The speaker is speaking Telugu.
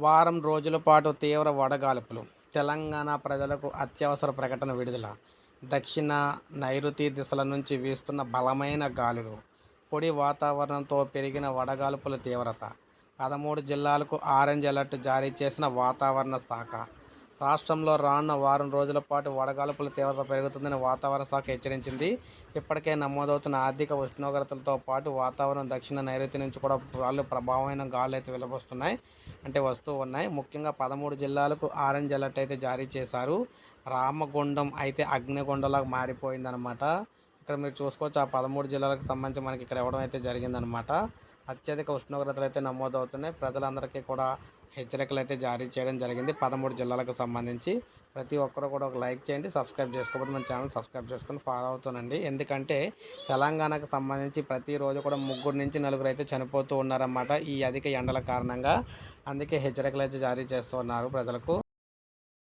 వారం రోజుల పాటు తీవ్ర వడగాల్పులు. తెలంగాణ ప్రజలకు అత్యవసర ప్రకటన విడుదల. దక్షిణ నైరుతి దిశల నుంచి వీస్తున్న బలమైన గాలులు. పొడి వాతావరణంతో పెరిగిన వడగాల్పుల తీవ్రత. పదమూడు జిల్లాలకు ఆరెంజ్ అలర్ట్ జారీ చేసిన వాతావరణ శాఖ. రాష్ట్రంలో రానున్న వారం రోజుల పాటు వడగాల్పుల తీవ్రత పెరుగుతుందని వాతావరణ శాఖ హెచ్చరించింది. ఇప్పటికే నమోదవుతున్న ఆర్థిక ఉష్ణోగ్రతలతో పాటు వాతావరణం దక్షిణ నైరుతి నుంచి కూడా గాలు ప్రభావమైన గాలు అయితే వెలువస్తున్నాయి. అంటే వస్తూ ఉన్నాయి. ముఖ్యంగా పదమూడు జిల్లాలకు ఆరెంజ్ అలర్ట్ అయితే జారీ చేశారు. రామగుండం అయితే అగ్నిగుండంలాగా మారిపోయిందనమాట ఇక్కడ మీరు చూసుకోవచ్చు ఆ పదమూడు జిల్లాలకు సంబంధించి మనకి ఇక్కడ ఇవ్వడం అయితే జరిగిందనమాట. అత్యధిక ఉష్ణోగ్రతలు అయితే నమోదవుతున్నాయి. ప్రజలందరికీ కూడా హెచ్చరికలు అయితే జారీ చేయడం జరిగింది పదమూడు జిల్లాలకు సంబంధించి. ప్రతి ఒక్కరు కూడా ఒక లైక్ చేయండి సబ్స్క్రైబ్ చేసుకోకపోతే మన ఛానల్ సబ్స్క్రైబ్ చేసుకొని ఫాలో అవుతానండి ఎందుకంటే తెలంగాణకు సంబంధించి ప్రతిరోజు కూడా ముగ్గురు నుంచి నలుగురు అయితే చనిపోతూ ఉన్నారన్నమాట ఈ అధిక ఎండల కారణంగా. అందుకే హెచ్చరికలు అయితే జారీ చేస్తూ ఉన్నారు ప్రజలకు.